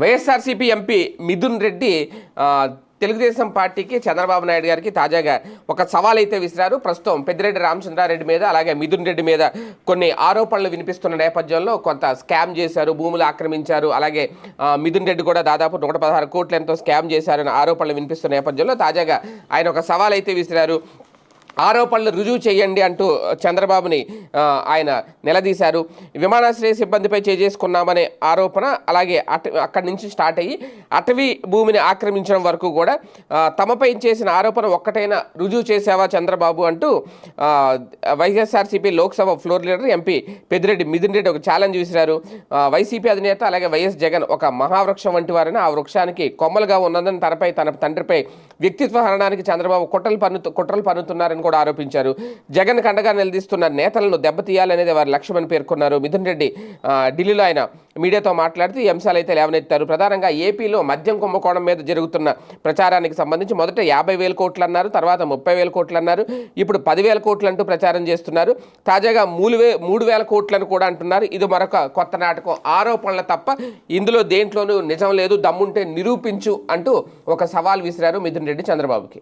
YSRCP MP Mithun Reddy Telugu Desam పార్టీకి చంద్రబాబు నాయుడు గారికి తాజాగా ఒక సవాల్ అయితే విసిరారు. ప్రస్తుతం పెద్దిరెడ్డి రామచంద్రారెడ్డి మీద అలాగే మిథున్ రెడ్డి మీద కొన్ని ఆరోపణలు వినిపిస్తున్న నేపథ్యంలో కొంత స్కామ్ చేశారు భూములు ఆక్రమించారు. అలాగే మిథున్ రెడ్డి కూడా దాదాపు నూట పదహారు కోట్ల ఎంతో స్కామ్ చేశారని ఆరోపణలు వినిపిస్తున్న నేపథ్యంలో తాజాగా ఆయన ఒక సవాల్ అయితే విసిరారు. ఆరోపణలు రుజువు చేయండి అంటూ చంద్రబాబుని ఆయన నిలదీశారు. విమానాశ్రయ సిబ్బందిపై చేసుకున్నామనే ఆరోపణ అలాగే అట అక్కడి నుంచి స్టార్ట్ అయ్యి అటవీ భూమిని ఆక్రమించడం వరకు కూడా తమపై చేసిన ఆరోపణ ఒక్కటైనా రుజువు చేశావా చంద్రబాబు అంటూ YSRCP Lok Sabha floor leader MP Peddireddy Mithun Reddy ఒక ఛాలెంజ్ విసిరారు. వైసీపీ అధినేత అలాగే వైఎస్ జగన్ ఒక మహావృక్షం వంటి వారిని ఆ వృక్షానికి కొమ్మలుగా ఉన్నదని తనపై తన తండ్రిపై వ్యక్తిత్వ హరణానికి చంద్రబాబు కుట్రలు పన్ను కుట్రలు పన్నుతున్నారని కూడా ఆరోపించారు. జగన్ కండగా నిలదీస్తున్న నేతలను దెబ్బతీయాలనేది వారి లక్ష్యమని పేర్కొన్నారు. మిథున్ రెడ్డి ఢిల్లీలో ఆయన మీడియాతో మాట్లాడుతూ ఈ అంశాలు అయితే లేవనెత్తారు. ప్రధానంగా ఏపీలో మద్యం కుంభకోణం మీద జరుగుతున్న ప్రచారానికి సంబంధించి మొదట యాభై వేల కోట్లు అన్నారు తర్వాత ముప్పై వేల కోట్లు అన్నారు ఇప్పుడు పదివేల కోట్లు అంటూ ప్రచారం చేస్తున్నారు. తాజాగా మూడు వే మూడు వేల కోట్లను కూడా అంటున్నారు. ఇది మరొక కొత్త నాటకం. ఆరోపణలు తప్ప ఇందులో దేంట్లోనూ నిజం లేదు. దమ్ముంటే నిరూపించు అంటూ ఒక సవాల్ విసిరారు మిథున్ రెడ్డి చంద్రబాబుకి.